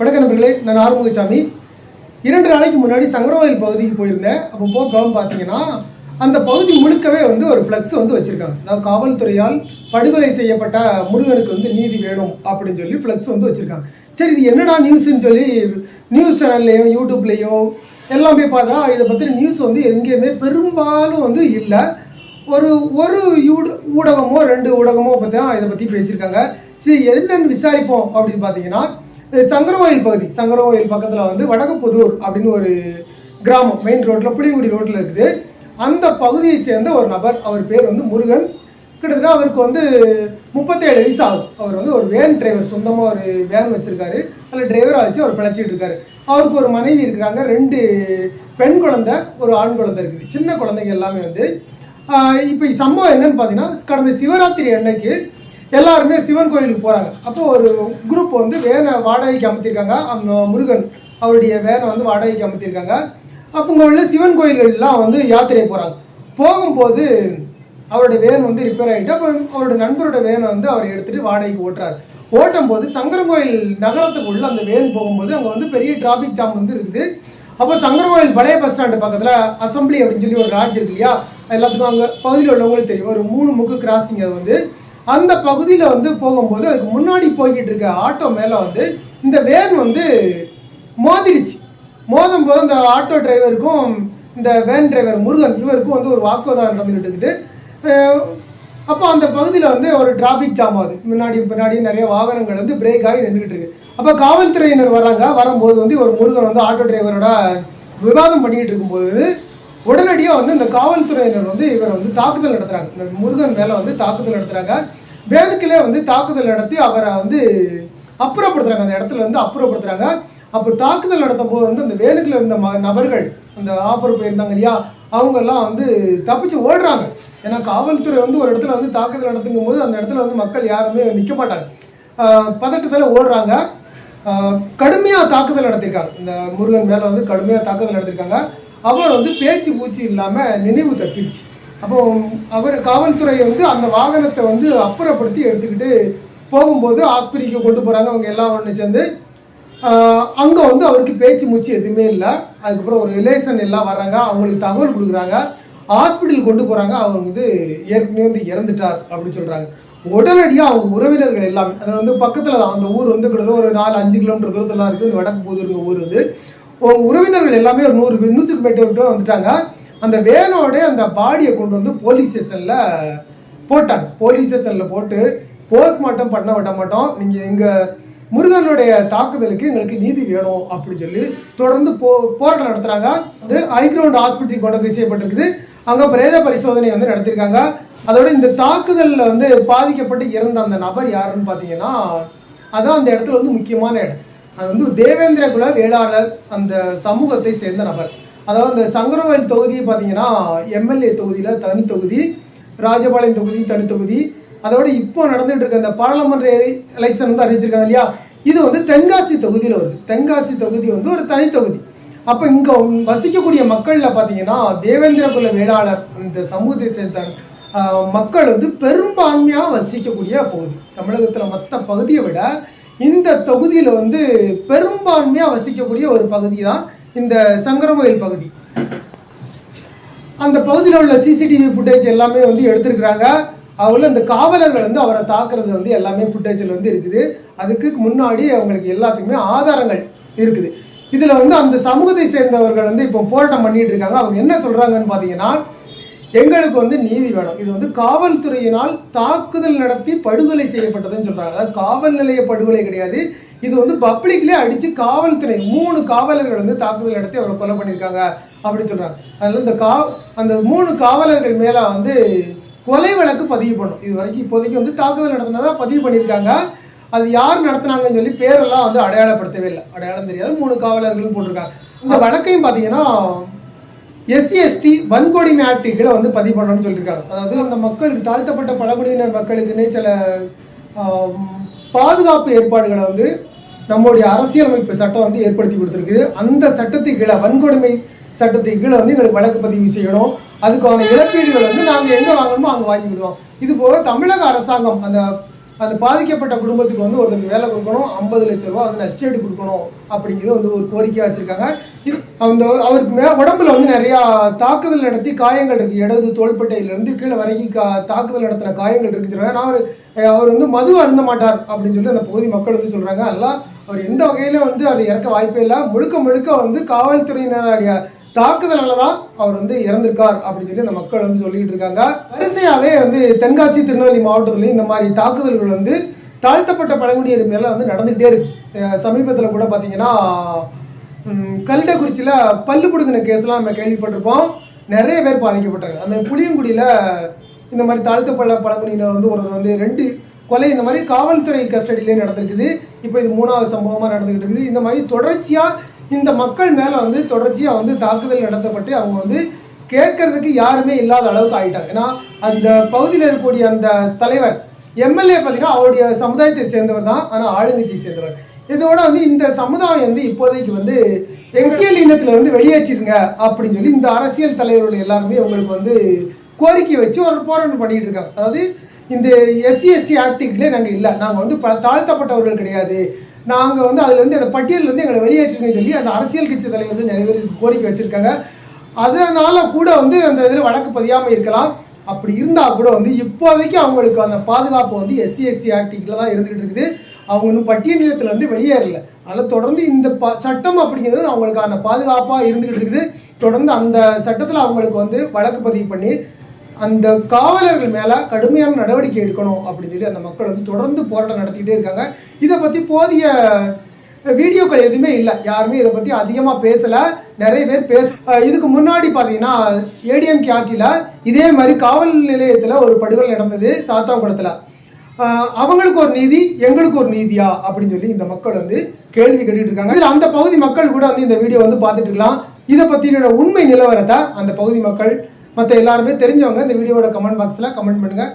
வணக்க நண்பர்களே நான் ஆறுமுகசாமி. இரண்டு நாளைக்கு முன்னாடி சங்கரவாயில் பகுதிக்கு போயிருந்தேன். அப்போ போகவும் பார்த்தீங்கன்னா அந்த பகுதி முழுக்கவே வந்து ஒரு ஃப்ளக்ஸ் வந்து வச்சுருக்காங்க. அதாவது காவல்துறையால் படுகொலை செய்யப்பட்ட முருகனுக்கு வந்து நீதி வேணும் அப்படின்னு சொல்லி ஃப்ளக்ஸ் வந்து வச்சுருக்காங்க. சரி இது என்னடா நியூஸ்ன்னு சொல்லி நியூஸ் சேனல்லையோ யூடியூப்லேயோ எல்லாமே பார்த்தா இதை பற்றி நியூஸ் வந்து எங்கேயுமே பெரும்பாலும் வந்து இல்லை. ஒரு ஒரு யூடு ஊடகமோ ரெண்டு ஊடகமோ பற்றி தான் இதை பற்றி பேசியிருக்காங்க. சரி என்னென்னு விசாரிப்போம் அப்படின்னு பார்த்தீங்கன்னா சங்கரவாயில் பகுதி. சங்கரவாயில் பக்கத்தில் வந்து வடகப்புதூர் அப்படின்னு ஒரு கிராமம். மெயின் ரோட்டில் புளிகுடி ரோட்டில் இருக்குது. அந்த பகுதியை சேர்ந்த ஒரு நபர் அவர் பேர் வந்து முருகன். கிட்டத்தட்ட அவருக்கு வந்து முப்பத்தேழு வயசு ஆகும். அவர் வந்து ஒரு வேன் டிரைவர் சொந்தமாக ஒரு வேன் வச்சுருக்காரு. அதில் டிரைவராக வச்சு அவர் பிழைச்சிட்டு இருக்காரு. அவருக்கு ஒரு மனைவி இருக்கிறாங்க. ரெண்டு பெண் குழந்தை ஒரு ஆண் குழந்தை இருக்குது. சின்ன குழந்தைங்க எல்லாமே வந்து இப்போ சம்பவம் என்னன்னு பார்த்தீங்கன்னா கடந்த சிவராத்திரி அன்னைக்கு எல்லாருமே சிவன் கோயிலுக்கு போகிறாங்க அப்போ ஒரு குரூப் வந்து வேனை வாடகைக்கு அமர்த்திருக்காங்க. அந்த முருகன் அவருடைய வேனை வந்து வாடகைக்கு அமர்த்திருக்காங்க. அப்போ இங்கே உள்ள சிவன் கோயில்கள்லாம் வந்து யாத்திரை போகிறாங்க போகும்போது அவருடைய வேன் வந்து ரிப்பேர் ஆகிட்டு அப்போ அவரோட நண்பரோட வேனை வந்து அவர் எடுத்துகிட்டு வாடகைக்கு ஓட்டுறாரு. ஓட்டும் போது சங்கரங்கோயில் நகரத்துக்குள்ள அந்த வேன் போகும்போது அங்கே வந்து பெரிய டிராஃபிக் ஜாம் வந்து இருக்குது. அப்போ சங்கரங்கோயில் பழைய பஸ் ஸ்டாண்டு பக்கத்தில் அசம்பிளி அப்படின்னு சொல்லி ஒரு ராஜ் இருக்கு இல்லையா? எல்லாத்துக்கும் அங்கே பகுதியில் உள்ளவங்களுக்கு தெரியும். ஒரு மூணு முக்கு கிராசிங் அது வந்து. அந்த பகுதியில் வந்து போகும்போது அதுக்கு முன்னாடி போய்கிட்டு இருக்க ஆட்டோ மேலே வந்து இந்த வேன் வந்து மோதிருச்சு. மோதும் போது அந்த ஆட்டோ டிரைவருக்கும் இந்த வேன் டிரைவர் முருகன் இவருக்கும் வந்து ஒரு வாக்குவாதம் நடந்துகிட்டு இருக்குது அப்போ அந்த பகுதியில் வந்து ஒரு டிராஃபிக் ஜாம் ஆகுது. முன்னாடி பின்னாடி நிறைய வாகனங்கள் வந்து பிரேக் ஆகி நின்றுக்கிட்டு இருக்கு அப்போ காவல்துறையினர் வராங்க. வரும்போது வந்து ஒரு முருகன் வந்து ஆட்டோ டிரைவரோட விவாதம் பண்ணிக்கிட்டு இருக்கும்போது உடனடியாக வந்து இந்த காவல்துறையினர் வந்து இவர் வந்து தாக்குதல் நடத்துறாங்க. இந்த முருகன் மேலே வந்து தாக்குதல் நடத்துறாங்க. வேதுக்கிலே வந்து தாக்குதல் நடத்தி அவரை வந்து அப்புறப்படுத்துறாங்க. அந்த இடத்துல வந்து அப்புறப்படுத்துறாங்க. அப்போ தாக்குதல் நடத்தும் போது வந்து அந்த வேனுக்குள்ள இருந்த ம நபர்கள் அந்த ஆஃபர் போயிருந்தாங்க இல்லையா? அவங்கெல்லாம் வந்து தப்பிச்சு ஓடுறாங்க. ஏன்னா காவல்துறை வந்து ஒரு இடத்துல வந்து தாக்குதல் நடத்துங்கும் போது அந்த இடத்துல வந்து மக்கள் யாருமே நிற்க மாட்டாங்க. பதட்டத்தில் ஓடுறாங்க. கடுமையாக தாக்குதல் நடத்திருக்காங்க. இந்த முருகன் மேலே வந்து கடுமையாக தாக்குதல் நடத்திருக்காங்க. அவர் வந்து பேச்சு பூச்சி இல்லாமல் நினைவு தப்பிடுச்சு அப்போ அவர் காவல்துறையை வந்து அந்த வாகனத்தை வந்து அப்புறப்படுத்தி எடுத்துக்கிட்டு போகும்போது ஆஸ்பத்திரிக்கு கொண்டு போகிறாங்க அவங்க எல்லாம் ஒன்று சேர்ந்து. அங்கே வந்து அவருக்கு பேச்சு மூச்சு எதுவுமே இல்லை. அதுக்கப்புறம் ஒரு ரிலேஷன் எல்லாம் வர்றாங்க. அவங்களுக்கு தகவல் கொடுக்குறாங்க. ஹாஸ்பிட்டல் கொண்டு போகிறாங்க அவங்க வந்து ஏற்கனவே வந்து இறந்துட்டார் அப்படின்னு சொல்கிறாங்க உடனடியாக அவங்க உறவினர்கள் எல்லாமே அது வந்து பக்கத்தில் தான் அந்த ஊர் வந்து கிட்டத்தட்ட ஒரு நாலு அஞ்சு கிலோமீட்டர் தூரத்தில் தான் இருக்குது இந்த வடக்கு புதூருங்க ஊர் வந்து. உறவினர்கள் எல்லாமே ஒரு நூறு நூற்றுக்கு மேட்டு வந்துட்டாங்க. அந்த வேனோட அந்த பாடியை கொண்டு வந்து போலீஸ் ஸ்டேஷனில் போட்டாங்க. போலீஸ் ஸ்டேஷனில் போட்டு போஸ்ட்மார்ட்டம் பண்ண விட மாட்டோம். நீங்கள் எங்கள் முருகனுடைய தாக்குதலுக்கு எங்களுக்கு நீதி வேணும் அப்படின்னு சொல்லி தொடர்ந்து போ போராட்டம் நடத்துகிறாங்க அது ஹைகிரவுண்ட் ஹாஸ்பிட்டல் கொண்டு போய் செய்யப்பட்டிருக்குது. அங்கே பிரேத பரிசோதனை வந்து நடத்திருக்காங்க. அதோட இந்த தாக்குதலில் வந்து பாதிக்கப்பட்டு இறந்த அந்த நபர் யாருன்னு பார்த்தீங்கன்னா அதான் அந்த இடத்துல வந்து முக்கியமான இடம். அது வந்து தேவேந்திர குல வேளாளர் அந்த சமூகத்தை சேர்ந்த நபர். அதாவது அந்த சங்கரவயல் தொகுதி பார்த்தீங்கன்னா எம்எல்ஏ தொகுதியில் தனி தொகுதி ராஜபாளையம் தொகுதி தனி தொகுதி. அதோட இப்போ நடந்துட்டு இருக்க இந்த பாராளுமன்ற எலெக்ஷன் வந்து அறிவிச்சிருக்காங்க இல்லையா? இது வந்து தென்காசி தொகுதியில் வருது. தென்காசி தொகுதி வந்து ஒரு தனி தொகுதி. அப்போ இங்கே வசிக்கக்கூடிய மக்களில் பார்த்தீங்கன்னா தேவேந்திர குல வேளாளர் அந்த சமூகத்தை சேர்ந்த மக்கள் வந்து பெரும்பான்மையாக வசிக்கக்கூடிய பகுதி. தமிழகத்தில் மற்ற பகுதியை விட இந்த தொகுதியில் வந்து பெரும்பான்மையாக வசிக்கக்கூடிய ஒரு பகுதி தான் இந்த சங்கரங்கோயில் பகுதி. அந்த பகுதியில் உள்ள சிசிடிவி ஃபுட்டேஜ் எல்லாமே வந்து எடுத்திருக்கிறாங்க. அவங்கள இந்த காவலர்கள் வந்து அவரை தாக்குறது வந்து எல்லாமே ஃபுட்டேஜில் வந்து இருக்குது. அதுக்கு முன்னாடி அவங்களுக்கு எல்லாத்துக்குமே ஆதாரங்கள் இருக்குது. இதில் வந்து அந்த சமூகத்தை சேர்ந்தவர்கள் வந்து இப்போ போராட்டம் பண்ணிட்டு இருக்காங்க. அவங்க என்ன சொல்கிறாங்கன்னு பார்த்தீங்கன்னா எங்களுக்கு வந்து நீதி வேணும். இது வந்து காவல்துறையினால் தாக்குதல் நடத்தி படுகொலை செய்யப்பட்டதுன்னு சொல்கிறாங்க அதாவது காவல் நிலைய படுகொலை கிடையாது. இது வந்து பப்ளிக்லேயே அடித்து காவல்துறை மூணு காவலர்கள் வந்து தாக்குதல் நடத்தி அவரை கொலை பண்ணியிருக்காங்க அப்படின்னு சொல்கிறாங்க அதனால் இந்த கா அந்த மூணு காவலர்கள் மேலே வந்து கொலை வழக்கு பதிவு பண்ணும் இது வரைக்கும் இப்போதைக்கு வந்து தாக்குதல் நடத்தினதா பதிவு பண்ணியிருக்காங்க. அது யார் நடத்தினாங்கன்னு சொல்லி பேரெல்லாம் வந்து அடையாளப்படுத்தவே இல்லை. அடையாளம் தெரியாது. மூணு காவலர்களும் போட்டிருக்காங்க. இந்த வழக்கையும் பார்த்தீங்கன்னா எஸ்சி எஸ்டி வன்கொடுமை ஆக்ட் கீழே வந்து பதிவு பண்ணணும்னு சொல்லியிருக்காங்க. அதாவது அந்த மக்களுக்கு தாழ்த்தப்பட்ட பழங்குடியினர் மக்களுக்குன்னே சில பாதுகாப்பு ஏற்பாடுகளை வந்து நம்முடைய அரசியலமைப்பு சட்டம் வந்து ஏற்படுத்தி கொடுத்துருக்குது. அந்த சட்டத்துக்கு கீழே வன்கொடுமை சட்டத்துக்கு கீழே வந்து எங்களுக்கு வழக்கு பதிவு செய்யணும். அதுக்கான இழப்பீடுகள் வந்து நாங்கள் எங்கே வாங்கணுமோ அங்கே வாங்கி விடுவோம் இது போக தமிழக அரசாங்கம் அந்த அந்த பாதிக்கப்பட்ட குடும்பத்துக்கு வந்து ஒருத்தருக்கு வேலை கொடுக்கணும் ஐம்பது லட்ச ரூபா வந்து எஸ்டேட் கொடுக்கணும் அப்படிங்கிறது வந்து ஒரு கோரிக்கையாக வச்சுருக்காங்க. இது அந்த அவருக்கு மே உடம்புல வந்து நிறையா தாக்குதல் நடத்தி காயங்கள் இருக்குது இடது தோள்பட்டையிலேருந்து கீழே வரைக்கும் கா தாக்குதல் நடத்தின காயங்கள் இருக்குன்னு சொல்கிறாங்க நான் அவர் அவர் வந்து மது அருந்த மாட்டார் அப்படின்னு சொல்லி அந்த பகுதி மக்கள் வந்து சொல்கிறாங்க எல்லாம் அவர் எந்த வகையிலும் வந்து அவர் இறக்க வாய்ப்பே இல்லை. முழுக்க முழுக்க வந்து காவல்துறையினருடைய தாக்குதலால தான் அவர் வந்து இறந்திருக்கார் அப்படின்னு சொல்லி அந்த மக்கள் வந்து சொல்லிட்டு இருக்காங்க. வரிசையாகவே வந்து தென்காசி திருநெல்வேலி மாவட்டத்துலேயும் இந்த மாதிரி தாக்குதல்கள் வந்து தாழ்த்தப்பட்ட பழங்குடியினர் மேலே வந்து நடந்துகிட்டே இருக்கு. சமீபத்தில் கூட பார்த்தீங்கன்னா கல்டக்குறிச்சியில் பல்லு பிடுங்கின கேஸ்லாம் நம்ம கேள்விப்பட்டிருப்போம். நிறைய பேர் பாதிக்கப்பட்டிருக்காங்க. அந்த புளியங்குடியில் இந்த மாதிரி தாழ்த்தப்பட்ட பழங்குடியினர் வந்து ஒருத்தர் வந்து ரெண்டு கொலை இந்த மாதிரி காவல்துறை கஸ்டடியிலே நடந்திருக்குது. இப்போ இது மூணாவது சம்பவமாக நடந்துகிட்டு இருக்குது. இந்த மாதிரி தொடர்ச்சியாக இந்த மக்கள் மேலே வந்து தொடர்ச்சியாக வந்து தாக்குதல் நடத்தப்பட்டு அவங்க வந்து கேட்கறதுக்கு யாருமே இல்லாத அளவுக்கு ஆகிட்டாங்க ஏன்னா அந்த பகுதியில் இருக்கக்கூடிய அந்த தலைவர் எம்எல்ஏ பார்த்தீங்கன்னா அவருடைய சமுதாயத்தை சேர்ந்தவர் தான். ஆனால் ஆளுங்கட்சியை சேர்ந்தவர். இதோட வந்து இந்த சமுதாயம் வந்து இப்போதைக்கு வந்து எங்கியல் இனத்துல இருந்து வெளியேற்றிருங்க அப்படின்னு சொல்லி இந்த அரசியல் தலைவர்கள் எல்லாருமே உங்களுக்கு வந்து கோரிக்கை வச்சு ஒரு போராட்டம் பண்ணிட்டு இருக்காங்க. அதாவது இந்த எஸ்சி எஸ்சி ஆக்டிவ்லேயே நாங்கள் இல்லை. நாங்கள் வந்து ப தாழ்த்தப்பட்டவர்கள் கிடையாது. நாங்கள் வந்து அதில் வந்து அந்த பட்டியலில் வந்து எங்களை வெளியேற்றுங்கன்னு சொல்லி அந்த அரசியல் கட்சி தலைவர்கள் நிறைய பேர் கோரிக்கை வச்சுருக்காங்க. அதனால் கூட வந்து அந்த இதில் வழக்கு பதியாமல் இருக்கலாம். அப்படி இருந்தால் கூட வந்து இப்போதைக்கு அவங்களுக்கு அந்த பாதுகாப்பு வந்து எஸ்சி எஸ்சி தான் இருந்துகிட்டு இருக்குது. அவங்க இன்னும் பட்டியல் நிலத்தில் வந்து வெளியேறல. அதில் தொடர்ந்து இந்த ப சட்டம் அப்படிங்கிறது அவங்களுக்கான பாதுகாப்பாக இருந்துகிட்டு இருக்குது. தொடர்ந்து அந்த சட்டத்தில் அவங்களுக்கு வந்து வழக்கு பதிவு பண்ணி அந்த காவலர்கள் மேலே கடுமையான நடவடிக்கை எடுக்கணும் அப்படின்னு சொல்லி அந்த மக்கள் வந்து தொடர்ந்து போராட்டம் நடத்திக்கிட்டே இருக்காங்க. இதை பற்றி போதிய வீடியோக்கள் எதுவுமே இல்லை. யாருமே இதை பற்றி அதிகமாக பேசலை. நிறைய பேர் பேச இதுக்கு முன்னாடி பார்த்தீங்கன்னா ஏடிஎம் ஆட்சியில் இதே மாதிரி காவல் நிலையத்தில் ஒரு படுகொலை நடந்தது சாத்தாங்குளத்தில் அவங்களுக்கு ஒரு நீதி எங்களுக்கு ஒரு நீதியா? அப்படின்னு சொல்லி இந்த மக்கள் வந்து கேள்வி கேட்டுட்டு இருக்காங்க. இதில் அந்த பகுதி மக்கள் கூட வந்து இந்த வீடியோ வந்து பார்த்துட்டு இருக்கலாம். இதை பற்றின உண்மை நிலவரத்தை அந்த பகுதி மக்கள் மற்ற எல்லாருமே தெரிஞ்சவங்க இந்த வீடியோவோட கமெண்ட் பாக்ஸில் கமெண்ட் பண்ணுங்கள்